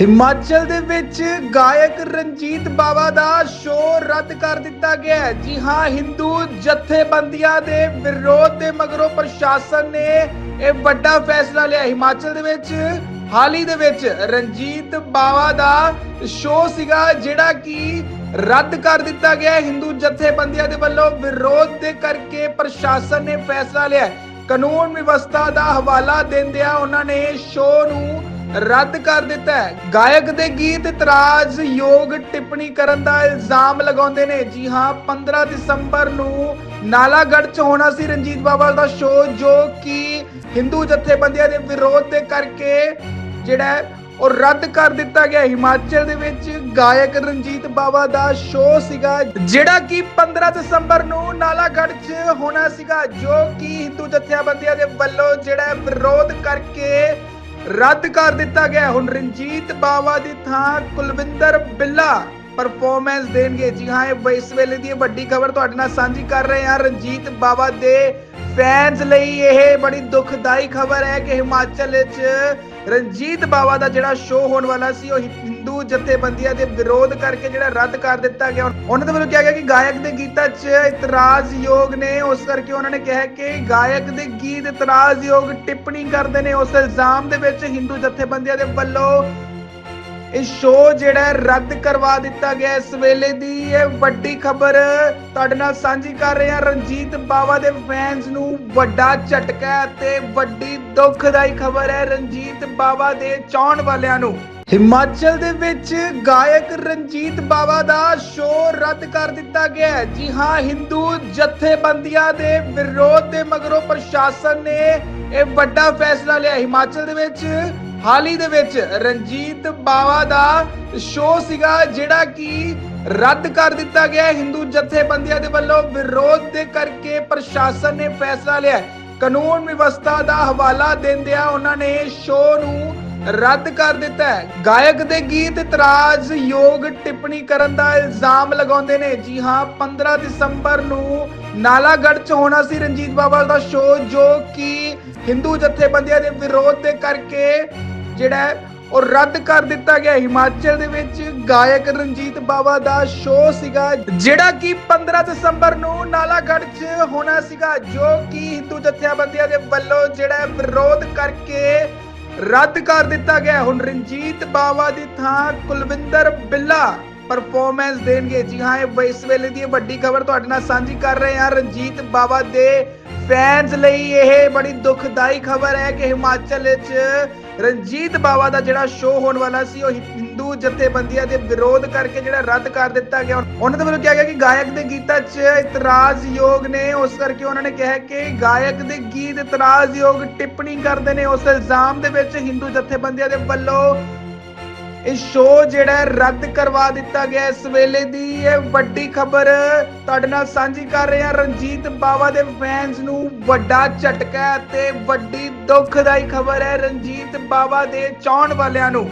ਹਿਮਾਚਲ ਦੇ ਵਿੱਚ ਗਾਇਕ ਰਣਜੀਤ ਬਾਵਾ ਦਾ ਸ਼ੋਅ ਰੱਦ ਕਰ ਦਿੱਤਾ ਗਿਆ ਹੈ। ਜੀ ਹਾਂ, ਹਿੰਦੂ ਜਥੇਬੰਦੀਆਂ ਦੇ ਵਿਰੋਧ ਦੇ ਮਗਰੋਂ ਪ੍ਰਸ਼ਾਸਨ ਨੇ ਇਹ ਵੱਡਾ ਫੈਸਲਾ ਲਿਆ। ਹਿਮਾਚਲ ਦੇ ਵਿੱਚ, ਹਾਲ ਹੀ ਦੇ ਵਿੱਚ ਰਣਜੀਤ ਬਾਵਾ ਦਾ ਸ਼ੋਅ ਸੀਗਾ ਜਿਹੜਾ ਕਿ ਰੱਦ ਕਰ ਦਿੱਤਾ ਗਿਆ ਹੈ। ਹਿੰਦੂ ਜਥੇਬੰਦੀਆਂ ਦੇ ਵੱਲੋਂ ਵਿਰੋਧ ਦੇ ਕਰਕੇ ਪ੍ਰਸ਼ਾਸਨ ਨੇ ਫੈਸਲਾ ਲਿਆ ਕਾਨੂੰਨ ਵਿਵਸਥਾ ਦਾ ਹਵਾਲਾ ਦਿੰਦਿਆਂ ਉਹਨਾਂ ਨੇ ਸ਼ੋਅ ਨੂੰ ਰੱਦ ਕਰ ਦਿੱਤਾ ਹੈ। ਗਾਇਕ ਦੇ ਗੀਤ ਇਤਰਾਜ਼ ਯੋਗ ਟਿੱਪਣੀ ਕਰਨ ਦਾ ਇਲਜ਼ਾਮ ਲਗਾਉਂਦੇ ਨੇ। ਜੀ ਹਾਂ 15 ਦਸੰਬਰ ਨੂੰ ਨਾਲਾਗੜ੍ਹ 'ਚ ਹੋਣਾ ਸੀ ਰਣਜੀਤ ਬਾਵਾ ਦਾ ਸ਼ੋਅ, ਜੋ ਕਿ ਹਿੰਦੂ ਜਥੇਬੰਦੀਆਂ ਦੇ ਵਿਰੋਧ ਦੇ ਕਰਕੇ ਜਿਹੜਾ ਹੈ, ਉਹ ਰੱਦ ਕਰ ਦਿੱਤਾ ਗਿਆ। ਹਿਮਾਚਲ ਦੇ ਵਿੱਚ ਗਾਇਕ ਰਣਜੀਤ ਬਾਵਾ ਦਾ ਸ਼ੋਅ ਸੀਗਾ, ਜਿਹੜਾ ਕਿ 15 ਦਸੰਬਰ ਨੂੰ ਨਾਲਾਗੜ੍ਹ 'ਚ ਹੋਣਾ ਸੀਗਾ, ਜੋ ਕਿ ਹਿੰਦੂ ਜਥੇਬੰਦੀਆਂ ਦੇ ਵੱਲੋਂ ਜਿਹੜਾ ਵਿਰੋਧ ਕਰਕੇ ਰੱਦ ਕਰ ਦਿੱਤਾ ਗਿਆ ਹੁਣ ਰਣਜੀਤ ਬਾਵਾ ਦੀ ਥਾਂ ਕੁਲਵਿੰਦਰ ਬਿੱਲਾ ਪਰਫਾਰਮੈਂਸ ਦੇਣਗੇ। ਜੀ ਹਾਂ, ਇਹ ਇਸ ਵੇਲੇ ਦੀ ਵੱਡੀ ਖਬਰ ਤੁਹਾਡੇ ਨਾਲ ਸਾਂਝੀ ਕਰ ਰਹੇ ਹਾਂ। ਰਣਜੀਤ ਬਾਵਾ ਦੇ ਫੈਨਸ ਲਈ ਇਹ ਬੜੀ ਦੁਖਦਾਈ ਖਬਰ ਹੈ ਕਿ ਹਿਮਾਚਲ ਵਿੱਚ ਰਣਜੀਤ ਬਾਵਾ ਦਾ ਜਿਹੜਾ ਸ਼ੋਅ ਹੋਣ ਵਾਲਾ ਸੀ, ਉਹ ਹਿੰਦੂ ਜਥੇਬੰਦੀਆਂ ਦੇ ਵਿਰੋਧ ਕਰਕੇ ਜਿਹੜਾ ਰੱਦ ਕਰ ਦਿੱਤਾ ਗਿਆ। ਉਹਨਾਂ ਦੇ ਵੱਲੋਂ ਕਿਹਾ ਗਿਆ ਕਿ ਗਾਇਕ ਦੇ ਗੀਤਾਂ 'ਚ ਇਤਰਾਜ਼ਯੋਗ ਨੇ। ਉਸ ਕਰਕੇ ਉਹਨਾਂ ਨੇ ਕਿਹਾ ਕਿ ਗਾਇਕ ਦੇ ਗੀਤ ਇਤਰਾਜ਼ਯੋਗ ਟਿੱਪਣੀ ਕਰਦੇ ਨੇ। ਉਸ ਇਲਜ਼ਾਮ ਦੇ ਵਿੱਚ ਹਿੰਦੂ ਜਥੇਬੰਦੀਆਂ ਦੇ ਵੱਲੋਂ ਇਹ ਸ਼ੋਅ ਜਿਹੜਾ ਰੱਦ ਕਰਵਾ ਦਿੱਤਾ ਗਿਆ ਇਸ ਵੇਲੇ ਦੀ। ਇਹ ਵੱਡੀ ਖਬਰ ਤੁਹਾਡੇ ਨਾਲ ਸਾਂਝੀ ਕਰ ਰਹੇ ਹਾਂ ਰਣਜੀਤ ਬਾਵਾ ਦੇ ਫੈਨਸ ਨੂੰ ਵੱਡਾ ਝਟਕਾ ਤੇ ਵੱਡੀ ਦੁਖਦਾਈ ਖਬਰ ਹੈ ਰਣਜੀਤ ਬਾਵਾ ਦੇ ਚਾਹਣ ਵਾਲਿਆਂ ਨੂੰ। ਹਿਮਾਚਲ ਦੇ ਵਿੱਚ ਗਾਇਕ ਰਣਜੀਤ ਬਾਵਾ ਦਾ ਸ਼ੋਅ ਰੱਦ ਕਰ ਦਿੱਤਾ ਗਿਆ ਜੀ ਹਾਂ, ਹਿੰਦੂ ਜਥੇਬੰਦੀਆਂ ਦੇ ਵਿਰੋਧ ਦੇ ਮਗਰੋਂ ਪ੍ਰਸ਼ਾਸਨ ਨੇ ਇਹ ਵੱਡਾ ਫੈਸਲਾ ਲਿਆ। ਹਿਮਾਚਲ ਦੇ ਵਿੱਚ ਹਾਲ ਹੀ ਦੇ ਵਿੱਚ ਰਣਜੀਤ ਬਾਵਾ ਦਾ ਸ਼ੋਅ ਸੀਗਾ ਜਿਹੜਾ ਕਿ ਰੱਦ ਕਰ ਦਿੱਤਾ ਗਿਆ ਹੈ। ਹਿੰਦੂ ਜਥੇਬੰਦੀਆਂ ਦੇ ਵੱਲੋਂ ਵਿਰੋਧ ਦੇ ਕਰਕੇ ਪ੍ਰਸ਼ਾਸਨ ਨੇ ਫੈਸਲਾ ਲਿਆ ਕਾਨੂੰਨ ਵਿਵਸਥਾ ਦਾ ਹਵਾਲਾ ਦਿੰਦਿਆਂ ਉਹਨਾਂ ਨੇ ਸ਼ੋਅ ਨੂੰ ਰੱਦ ਕਰ ਦਿੱਤਾ ਹੈ। ਗਾਇਕ ਦੇ ਗੀਤ ਇਤਰਾਜ਼ ਯੋਗ ਟਿੱਪਣੀ ਕਰਨ ਦਾ ਇਲਜ਼ਾਮ ਲਗਾਉਂਦੇ ਨੇ। ਜੀ ਹਾਂ 15 ਦਸੰਬਰ ਨੂੰ ਨਾਲਾਗੜ੍ਹ 'ਚ ਹੋਣਾ ਸੀ ਰਣਜੀਤ ਬਾਵਾ ਦਾ ਸ਼ੋਅ, ਜੋ ਕਿ ਹਿੰਦੂ ਜਥੇਬੰਦੀਆਂ ਦੇ ਵਿਰੋਧ ਦੇ ਕਰਕੇ ਜਿਹੜਾ ਉਹ ਰੱਦ ਕਰ ਦਿੱਤਾ ਗਿਆ। ਹਿਮਾਚਲ ਦੇ ਵਿੱਚ ਗਾਇਕ ਰਣਜੀਤ ਬਾਵਾ ਦਾ ਸ਼ੋਅ ਸੀਗਾ, ਜਿਹੜਾ ਕਿ 15 ਦਸੰਬਰ ਨੂੰ ਨਾਲਾਗੜ੍ਹ 'ਚ ਹੋਣਾ ਸੀਗਾ, ਜੋ ਕਿ ਹਿੰਦੂ ਜਥੇਬੰਦੀਆਂ ਦੇ ਵੱਲੋਂ ਜਿਹੜਾ ਵਿਰੋਧ ਕਰਕੇ ਰੱਦ ਕਰ ਦਿੱਤਾ ਗਿਆ ਹੁਣ ਰਣਜੀਤ ਬਾਵਾ ਦੀ ਥਾਂ ਕੁਲਵਿੰਦਰ ਬਿੱਲਾ ਪਰਫਾਰਮੈਂਸ ਦੇਣਗੇ। ਜੀ ਹਾਂ, ਇਹ ਇਸ ਵੇਲੇ ਦੀ ਵੱਡੀ ਖਬਰ ਤੁਹਾਡੇ ਨਾਲ ਸਾਂਝੀ ਕਰ ਰਹੇ ਹਾਂ। ਰਣਜੀਤ ਬਾਵਾ ਦੇ ਫੈਨਸ ਲਈ ਇਹ ਬੜੀ ਦੁਖਦਾਈ ਖਬਰ ਹੈ ਕਿ ਹਿਮਾਚਲ ਵਿੱਚ ਰਣਜੀਤ ਬਾਵਾ ਦਾ ਜਿਹੜਾ ਸ਼ੋਅ ਹੋਣ ਵਾਲਾ ਸੀ, ਉਹ ਹਿੰਦੂ ਜਥੇਬੰਦੀਆਂ ਦੇ ਵਿਰੋਧ ਕਰਕੇ ਜਿਹੜਾ ਰੱਦ ਕਰ ਦਿੱਤਾ ਗਿਆ। ਉਹਨਾਂ ਦੇ ਵੱਲੋਂ ਕਿਹਾ ਗਿਆ ਕਿ ਗਾਇਕ ਦੇ ਗੀਤਾਂ 'ਚ ਇਤਰਾਜ਼ਯੋਗ ਨੇ। ਉਸ ਕਰਕੇ ਉਹਨਾਂ ਨੇ ਕਿਹਾ ਕਿ ਗਾਇਕ ਦੇ ਗੀਤ ਇਤਰਾਜ਼ਯੋਗ ਟਿੱਪਣੀ ਕਰਦੇ ਨੇ। ਉਸ ਇਲਜ਼ਾਮ ਦੇ ਵਿੱਚ ਹਿੰਦੂ ਜਥੇਬੰਦੀਆਂ ਦੇ ਵੱਲੋਂ ਇਹ ਸ਼ੋਅ ਜਿਹੜਾ ਰੱਦ ਕਰਵਾ ਦਿੱਤਾ ਗਿਆ ਇਸ ਵੇਲੇ ਦੀ। ਇਹ ਵੱਡੀ ਖਬਰ ਤੁਹਾਡੇ ਨਾਲ ਸਾਂਝੀ ਕਰ ਰਹੇ ਹਾਂ ਰਣਜੀਤ ਬਾਵਾ ਦੇ ਫੈਨਸ ਨੂੰ ਵੱਡਾ ਝਟਕਾ ਹੈ ਤੇ ਵੱਡੀ ਦੁਖਦਾਈ ਖਬਰ ਹੈ ਰਣਜੀਤ ਬਾਵਾ ਦੇ ਚਾਹਣ ਵਾਲਿਆਂ ਨੂੰ।